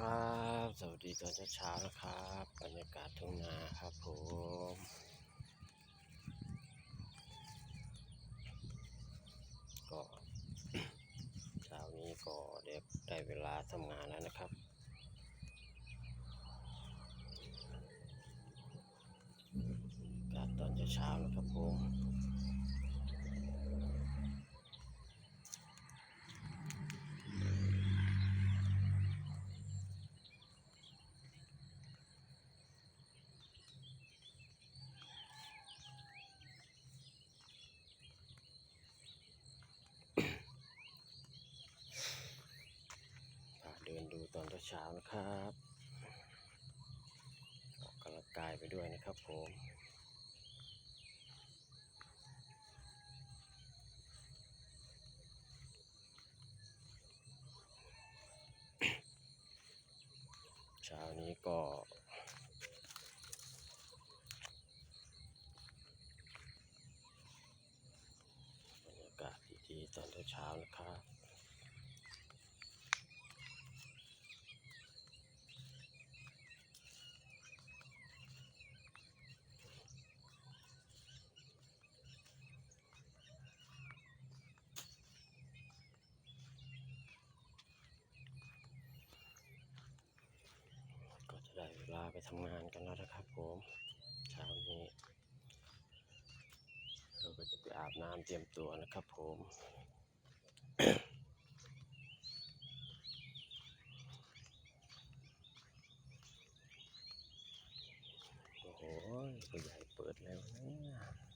ครับ สวัสดีตอนเช้าๆนะครับบรรยากาศทุ่งนาครับผมก็เช้านี้ก็เด็กได้เวลาทำงานแล้วนะครับ กาศตอนเช้าๆนะครับผม พาเดูตอนเช้านะครับออกกำลังกายไปด้วยนะครับผมเช้านี้ก็บรรยากาศดีๆตอนเช้านะครับ ลาไปทำงานกันแล้วนะครับผมเช้านี้เราก็จะไปอาบน้ำเตรียมตัวนะครับผมโอ้โหตัวใหญ่เปิดแล้วเนะ